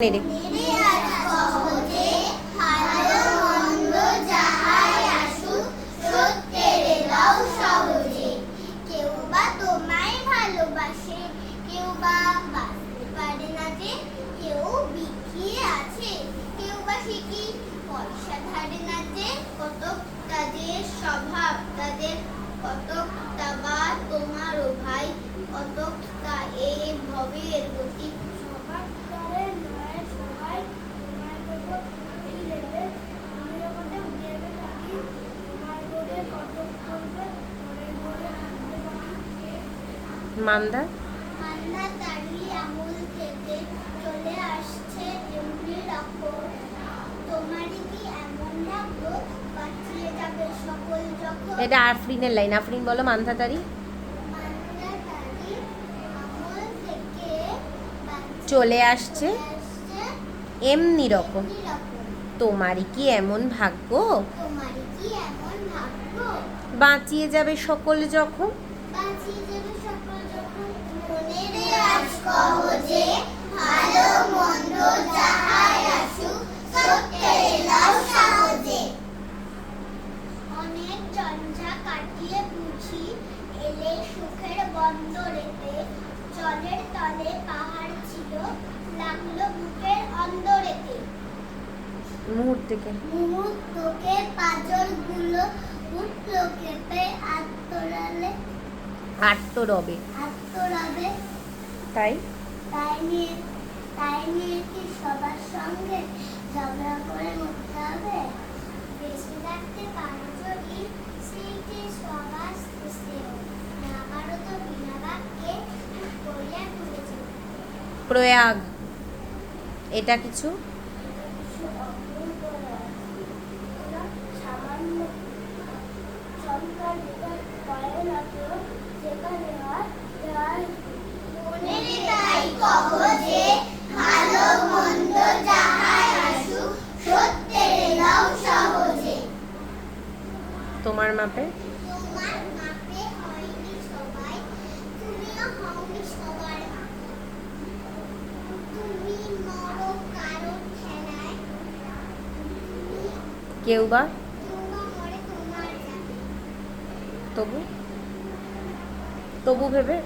রে স্বভাব তাদের কতকটা বা তোমারও ভাই কতকটা এই ভবের গতি স্বভাব করে নয় সবাই তোমার দেব এই দেবে আমি যখন দেবে থাকি তোমার করে কতক করবে মনে করে থাকতে পারি মান্দা মান্না তারি আমল থেকে চলে আসছে এমনি রকম তোমারই কি এমন লাগল বাঁচিয়ে যাবে সকল যখন? এটা আফরিনের লাইন। আফরিন বলো মান্ধাতারি মান্না তারি চলে আসছে এমনি রকম। তোমারই কি এমন ভাগ্য? তোমারই কি এমন ভাগ্য? বাঁচিয়ে যাবে সকল যখন? বাঁচিয়ে যাবে বন্দরেতে জলের তলে পাহাড় ছিল লাগল বুকের অন্দরেতে। মুহূর্তকে। মুহূর্তকে পাজরগুলো উঠল কেঁপে আত্মরালে। আট্ট রবে তাই? তাই নিয়ে তাই নিয়ে কি সবার সঙ্গে ঝগড়া করে মরতে হবে? বেশি রাখতে পারো যদি সেইটি সবার না পারো তো বিনা বাক্যে চুপ করিয়া ঘুরেছে প্রয়াগ এটা কিছু? সামান্য সংখ্যার বিকাশ করে না কেউ যেখানে হয় তার তাই কহ যে ভালো মন্দ যাহাই আসুক সত্যের এলাও সহজে তোমার মাপে তোমার মাপে হয়নি সবাই তুমিও হওনি সবার মাপে তুমি মরো কারও খেলায় কেউ বা তবু? তবু ভেবে?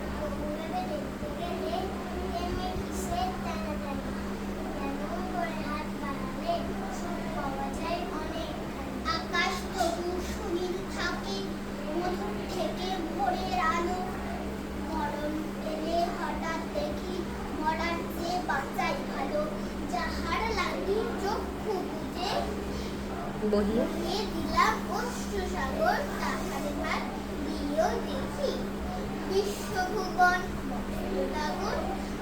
বহিয়ে দিলাম অশ্রু সাগর তাহার দেখি। বিশ্বভুবন মহেন্দ্রনগর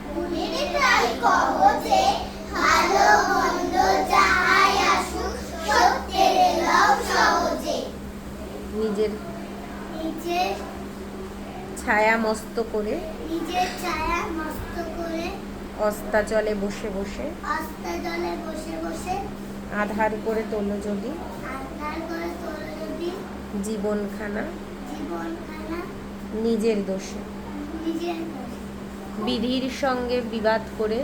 মনের তাই কহ ভালো মন্দ যাহাই আসুক সত্যের এলাও সহজে নিজের নিজের ছায়া মস্ত করে নিজের ছায়া মস্ত করে অস্তাচলে বসে বসে আস্তা জলে বসে বসে আধার করে তোলো যদি আধার করে যদি জীবনখানা জীবনখানা নিজের দোষে। বিধির সঙ্গে বিবাদ করে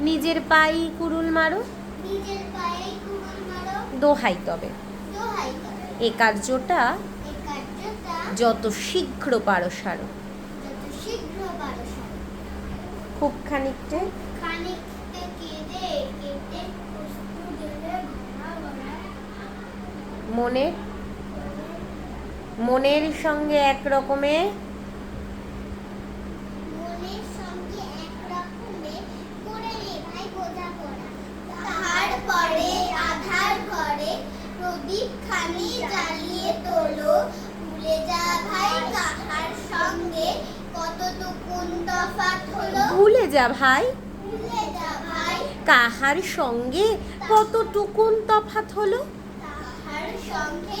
নিজের পাই কুরুল মারো, দোহাই তবে। এ কার্যটা যত শীঘ্র পারো সারো। খুব খানিকটে। মনের মনের সঙ্গে এক রকমে? ভুলে যা ভাই কাহার সঙ্গে কতটুকুন তফাৎ হলো? কাহার সঙ্গে